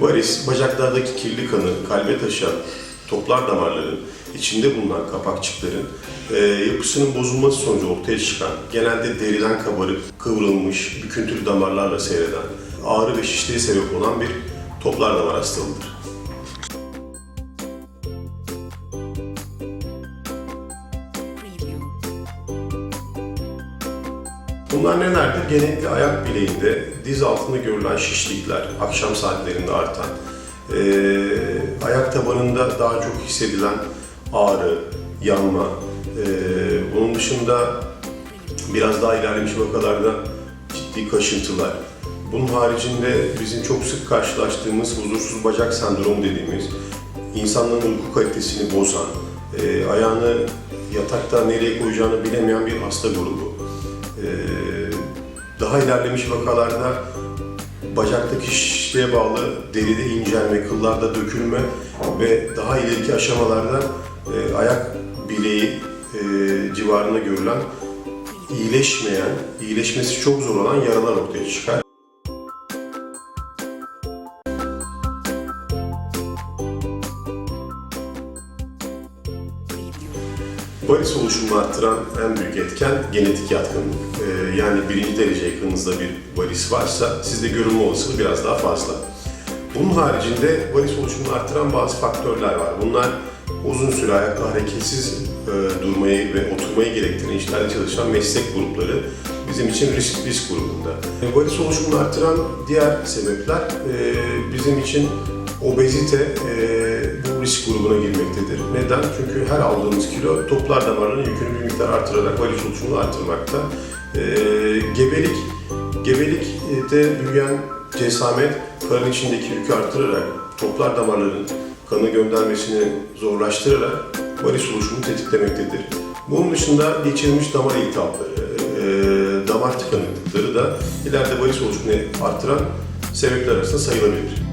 Varis, bacaklardaki kirli kanı kalbe taşıyan toplar damarların, içinde bulunan kapakçıkların e, yapısının bozulması sonucu ortaya çıkan, genelde deriden kabarık, kıvrılmış, büküntülü damarlarla seyreden, ağrı ve şişliğe sebep olan bir toplar damar hastalığıdır. Bunlar nelerdir? Genellikle ayak bileğinde, diz altında görülen şişlikler, akşam saatlerinde artan, eee, ayak tabanında daha çok hissedilen ağrı, yanma, eee, bunun dışında biraz daha ilerlemiş vakalarda ciddi kaşıntılar. Bunun haricinde bizim çok sık karşılaştığımız huzursuz bacak sendromu dediğimiz, insanların uyku kalitesini bozan, eee, ayağını yatakta nereye koyacağını bilemeyen bir hasta grubu. Ee, daha ilerlemiş vakalarda bacaktaki şişliğe bağlı deride incelme, kıllarda dökülme ve daha ileriki aşamalarda e, ayak bileği e, civarında görülen iyileşmeyen, iyileşmesi çok zor olan yaralar ortaya çıkar. Varis oluşumunu arttıran en büyük etken genetik yatkınlık. Ee, yani birinci derece yakınınızda bir varis varsa sizde görünme olasılığı biraz daha fazla. Bunun haricinde varis oluşumunu arttıran bazı faktörler var. Bunlar uzun süre ayakta hareketsiz e, durmayı ve oturmayı gerektiren işlerde çalışan meslek grupları bizim için risk risk grubunda. Varis oluşumunu arttıran diğer sebepler e, bizim için obezite e, bu risk grubuna girmektedir. Neden? Çünkü her aldığımız kilo toplar damarların yükünü bir miktar artırarak varis oluşumunu artırmakta. E, gebelik, gebelikte büyüyen cesamet karın içindeki yükü artırarak toplar damarların kanı göndermesini zorlaştırarak varis oluşumunu tetiklemektedir. Bunun dışında geçirilmiş damar iltihapları, e, damar tıkanıklıkları da ileride varis oluşumunu artıran sebepler arasında sayılabilir.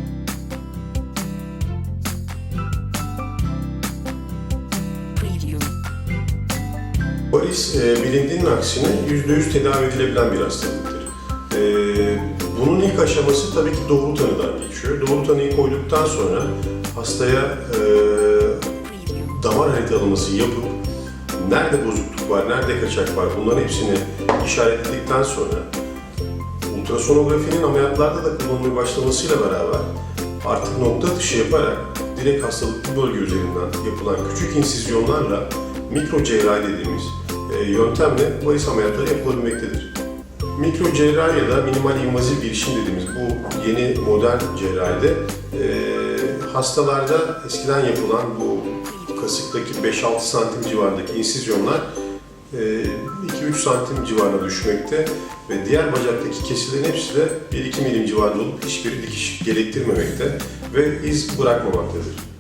Varis e, bilindiğinin aksine %100 tedavi edilebilen bir hastalıktır. E, bunun ilk aşaması tabii ki doğru tanıdan geçiyor. Doğru tanıyı koyduktan sonra hastaya e, damar haritalaması yapıp nerede bozukluk var, nerede kaçak var bunların hepsini işaretledikten sonra ultrasonografinin ameliyatlarda da kullanılmaya başlamasıyla beraber artık nokta atışı yaparak direkt hastalıklı bölge üzerinden yapılan küçük insizyonlarla mikro cerrahi dediğimiz yöntemle varis ameliyatları yapılabilmektedir. Mikro cerrahi ya da minimal invaziv girişim dediğimiz bu yeni modern cerrahide e, hastalarda eskiden yapılan bu kasıktaki 5-6 santim civarındaki insizyonlar e, 2-3 santim civarına düşmekte ve diğer bacaktaki kesilerin hepsi de 1-2 milim civarında olup hiçbir dikiş gerektirmemekte ve iz bırakmamaktadır.